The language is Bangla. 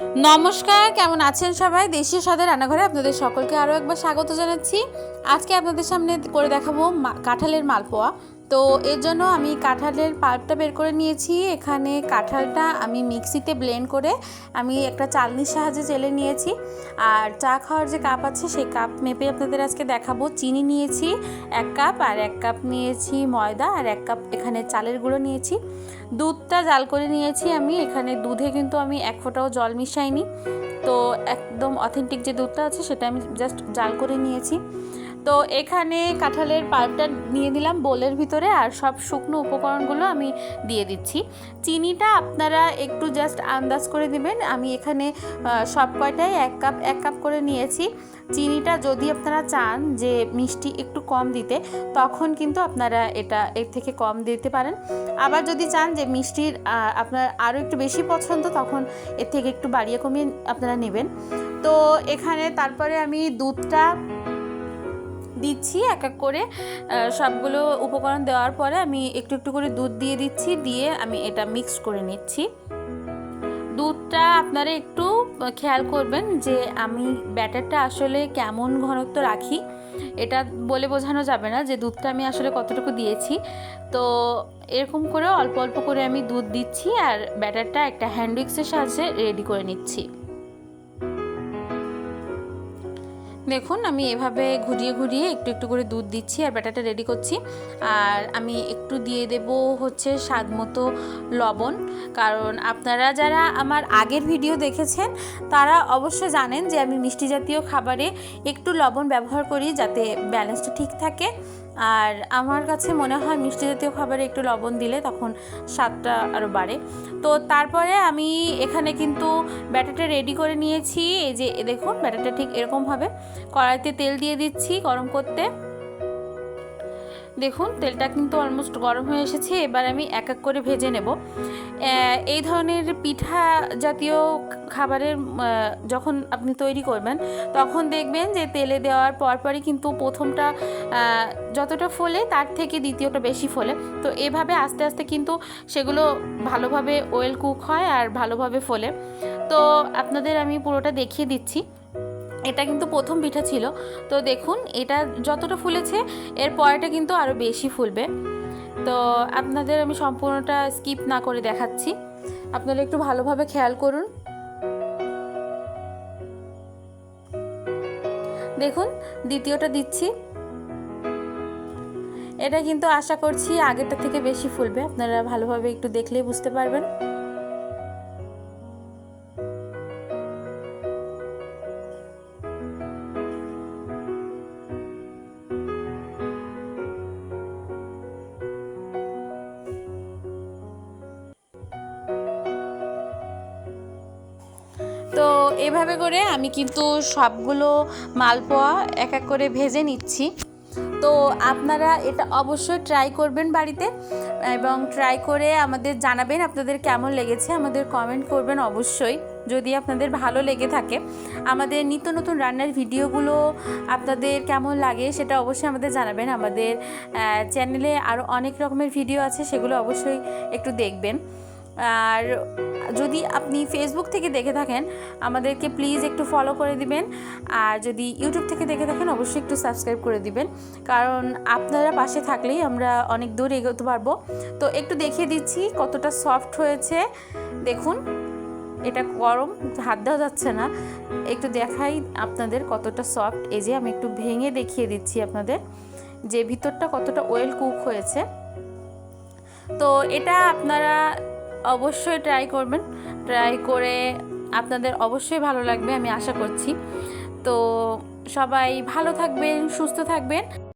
নমস্কার, কেমন আছেন সবাই? দেশীয় স্বাদের রান্নাঘরে আপনাদের সকলকে আরও একবার স্বাগত জানাচ্ছি। আজকে আপনাদের সামনে করে দেখাবো কাঁঠালের মালপোয়া। তো এর জন্য আমি কাঁঠালের পাল্পটা বের করে নিয়েছি। এখানে কাঁঠালটা আমি মিক্সিতে ব্লেন্ড করে আমি একটা চালনির সাহায্যে চেলে নিয়েছি। আর চা খাওয়ার যে কাপ আছে, সেই কাপ মেপে আপনাদের আজকে দেখাবো। চিনি নিয়েছি এক কাপ আর এক কাপ নিয়েছি ময়দা, আর এক কাপ এখানে চালের গুঁড়ো নিয়েছি। দুধটা জাল করে নিয়েছি আমি। এখানে দুধে কিন্তু আমি এক ফোঁটাও জল মিশাইনি। তো একদম অথেন্টিক যে দুধটা আছে, সেটা আমি জাস্ট জাল করে নিয়েছি। তো এখানে কাঁঠালের পাল্পটা নিয়ে দিলাম বোলের ভিতরে আর সব শুকনো উপকরণগুলো আমি দিয়ে দিচ্ছি। চিনিটা আপনারা একটু জাস্ট আন্দাজ করে দিবেন। আমি এখানে সব কয়টাই এক কাপ এক কাপ করে নিয়েছি। চিনিটা যদি আপনারা চান যে মিষ্টি একটু কম দিতে, তখন কিন্তু আপনারা এটা এর থেকে কম দিতে পারেন। আবার যদি চান যে মিষ্টির আপনার আরও একটু বেশি পছন্দ, তখন এর থেকে একটু বাড়িয়ে কমিয়ে আপনারা নেবেন। তো এখানে তারপরে আমি দুধটা দিচ্ছি, এক এক করে সবগুলো উপকরণ দেওয়ার পরে আমি একটু একটু করে দুধ দিয়ে দিচ্ছি, দিয়ে আমি এটা মিক্স করে নিচ্ছি। দুধটা আপনারা একটু খেয়াল করবেন যে আমি ব্যাটারটা আসলে কেমন ঘনত্ব রাখি, এটা বলে বোঝানো যাবে না যে দুধটা আমি আসলে কতটুকু দিয়েছি। তো এরকম করে অল্প অল্প করে আমি দুধ দিচ্ছি আর ব্যাটারটা একটা হ্যান্ড উইক্সের সাহায্যে রেডি করে নিচ্ছি। দেখুন, আমি এভাবে ঘুরিয়ে ঘুরিয়ে একটু একটু করে দুধ দিচ্ছি আর ব্যাটাটা রেডি করছি। আর আমি একটু দিয়ে দেব হচ্ছে স্বাদ মতো লবণ। কারণ আপনারা যারা আমার আগের ভিডিও দেখেছেন, তারা অবশ্য জানেন যে আমি মিষ্টি জাতীয় খাবারে একটু লবণ ব্যবহার করি যাতে ব্যালেন্সটা ঠিক থাকে। আর আমার কাছে মনে হয় মিষ্টি জাতীয় খাবারে একটু লবণ দিলে তখন স্বাদটা আরও বাড়ে। তো তারপরে আমি এখানে কিন্তু ব্যাটারটা রেডি করে নিয়েছি। এই যে দেখুন, ব্যাটারটা ঠিক এরকমভাবে কড়াইতে তেল দিয়ে দিচ্ছি গরম করতে। দেখুন, তেলটা কিন্তু অলমোস্ট গরম হয়ে এসেছে। এবার আমি এক এক করে ভেজে নেব। এই ধরনের পিঠা জাতীয় খাবারের যখন আপনি তৈরি করবেন, তখন দেখবেন যে তেলে দেওয়ার পরপরই কিন্তু প্রথমটা যতটা ফোলে তার থেকে দ্বিতীয়টা বেশি ফোলে। তো এভাবে আস্তে আস্তে কিন্তু সেগুলো ভালোভাবে ওয়েল কুক হয় আর ভালোভাবে ফোলে। তো আপনাদের আমি পুরোটা দেখিয়ে দিচ্ছি। এটা কিন্তু প্রথম পিঠা ছিল। তো দেখুন, এটা যতটা ফুলেছে, এর পরেটা কিন্তু আরও বেশি ফুলবে। তো আপনাদের আমি সম্পূর্ণটা স্কিপ না করে দেখাচ্ছি। আপনারা একটু ভালোভাবে খেয়াল করুন। দেখুন, দ্বিতীয়টা দিচ্ছি। এটা কিন্তু আশা করছি আগেরটা থেকে বেশি ফুলবে। আপনারা ভালোভাবে একটু দেখলেই বুঝতে পারবেন। তো এভাবে করে আমি কিন্তু সবগুলো মালপোয়া এক এক করে ভেজে নিচ্ছি। তো আপনারা এটা অবশ্যই ট্রাই করবেন বাড়িতে এবং ট্রাই করে আমাদের জানাবেন আপনাদের কেমন লেগেছে, আমাদের কমেন্ট করবেন অবশ্যই। যদি আপনাদের ভালো লেগে থাকে, আমাদের নিত্য নতুন রান্নার ভিডিওগুলো আপনাদের কেমন লাগে সেটা অবশ্যই আমাদের জানাবেন। আমাদের চ্যানেলে আরও অনেক রকমের ভিডিও আছে, সেগুলো অবশ্যই একটু দেখবেন। আর যদি আপনি ফেসবুক থেকে দেখে থাকেন, আমাদেরকে প্লিজ একটু ফলো করে দিবেন। আর যদি ইউটিউব থেকে দেখে থাকেন, অবশ্যই একটু সাবস্ক্রাইব করে দিবেন। কারণ আপনারা পাশে থাকলেই আমরা অনেক দূর এগোতে পারব। তো একটু দেখিয়ে দিচ্ছি কতটা সফট হয়েছে। দেখুন, এটা গরম, হাত দেওয়া যাচ্ছে না। একটু দেখাই আপনাদের কতটা সফট এই যে আমি একটু ভেঙে দেখিয়ে দিচ্ছি আপনাদের। যে ভিতরটা কতটা ওয়েল কুক হয়েছে। তো এটা আপনারা অবশ্যই ট্রাই করবেন। ট্রাই করে আপনাদের অবশ্যই ভালো লাগবে, আমি আশা করছি। তো সবাই ভালো থাকবেন, সুস্থ থাকবেন।